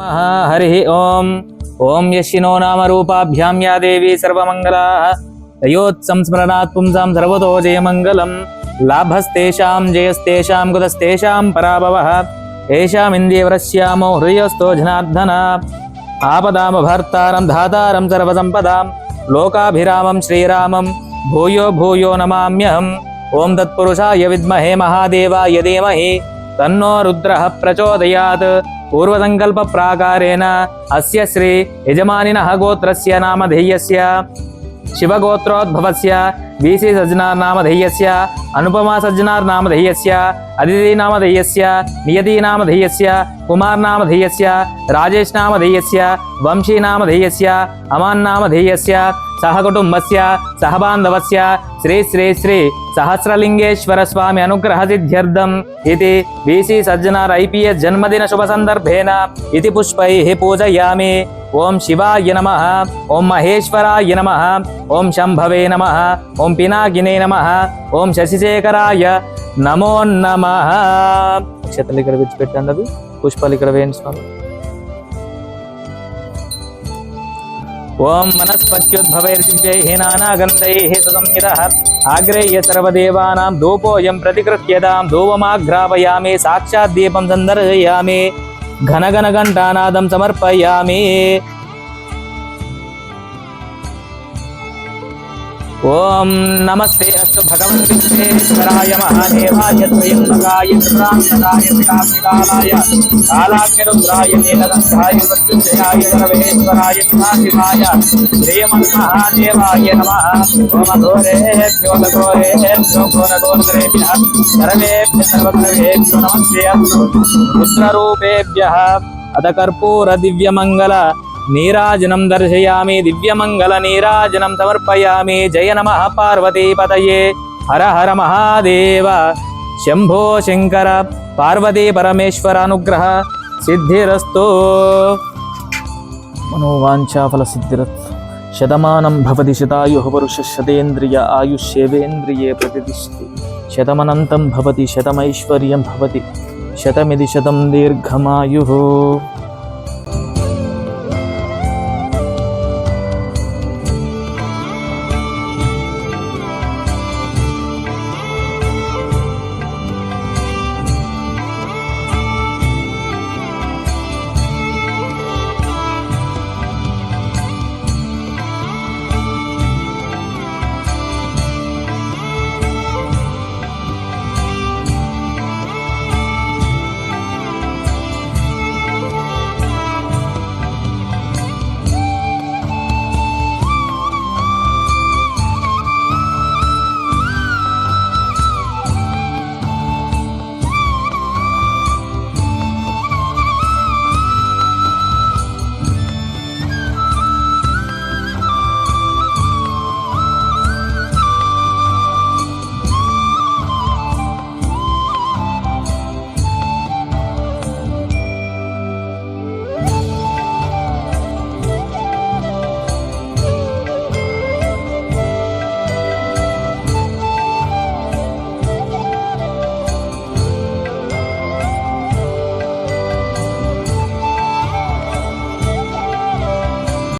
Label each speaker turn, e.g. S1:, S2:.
S1: हरिः ॐ ॐ यशिनो नाम रूपाभ्यां या देवी सर्वमङ्गलाः। तयोत्संस्मरणात् पुंसां सर्वतो जयमङ्गलं लाभस्तेषां, जयस्तेषां, कुतस्तेषां पराभवः। येषामिन्द्रियवरस्यामो हृदयस्थो जनार्दन। आपदामभर्तारं धातारं सर्वसम्पदां लोकाभिरामं श्रीरामं भूयो भूयो नमाम्यहम्। ॐ तत्पुरुषाय विद्महे महादेवाय धीमहि। तन्नो रुद्रः प्रचोदयात्। పూర్వసంకల్ప ప్రాకారేణ అస్య శ్రీ యజమానిన గోత్రస్య నామధేయస్య శివగోత్రోద్భవస్య బీసీ సజ్జనార్ నామధేయస్య అనుపమా సజ్జనార్ నామధేయస్య అతిథి నామధేయస్య నియతి నామధేయస్య కుమార్ నామధేయస్య రాజేష్ నామధేయస్య వంశీ నామధేయస్య అమాన్ నామధేయస్య సహకుటుంబస్య సహబాంధవస్య శ్రీ శ్రీ శ్రీ సహస్రలింగేశ్వర స్వామి అనుగ్రహ సిద్ధ్యర్థం ఇది బీసీ సజ్జనార్ ఐపీఎస్ జన్మదిన శుభ సందర్భేన ఇది పుష్పై పూజయామి. ఓం శివాయ నమ. ఓం మహేశ్వరాయ నమ. ఓం శంభవే నమ. ఓం పినాగినే నమ. ఓం శశిశేఖరాయ నమో నమ. క్షతలు ఇక్కడ విడిచిపెట్టండి పుష్పాలు ఇక్కడ వేయండి స్వామి. ఓం వనస్పత్యుద్భవైర్దివ్యైः నానాగन्धैः సుసంహితः ఆగ్రేయ సర్వదేవానాం ధూపోయం ప్రతిగృహ్యతాం ధూవమాఘ్రాపయామి సాక్షాద్దీపం సందర్శయామి. ఘనఘన ఘంటానాదం సమర్పయామి. ఓం నమస్తే అస్తు భగవన్ విశ్వేశ్వరాయ మహాదేవాయ త్రయంబకాయ త్రిపురాంతకాయ త్రికాలాయ కాలాగ్నిరుద్రాయ నీలదంతాయ మృత్యుంజయాయ సర్వేశ్వరాయ సదాశివాయ శ్రీమన్మహాదేవాయ నమః. ఓమఘోరేభ్యో ఘోరేభ్యో ఘోరఘోరఘోరేభ్యः సర్వేభ్య సర్వసర్వేభ్యో నమస్తే అస్తు. రుద్రరూపేభ్య. అత కర్పూర దివ్యమంగళ నీరాజనం దర్శయామి దివ్యమంగళ నీరాజనం సమర్పయామి జయ నమ పార్వతీపతయే హర హర మహాదేవ శంభో శంకర పార్వతీ పరమేశ్వర అనుగ్రహ సిద్ధిరస్తో. మనోవాంఛాఫల సిద్ధిరత్ శతమానం భవతి శతాయు పురుష శతేంద్రియ ఆయుష్యేవేంద్రియే ప్రతిష్ఠి శతమనంతం భవతి శతమైశ్వర్యం భవతి శతమిది శతం దీర్ఘమాయు.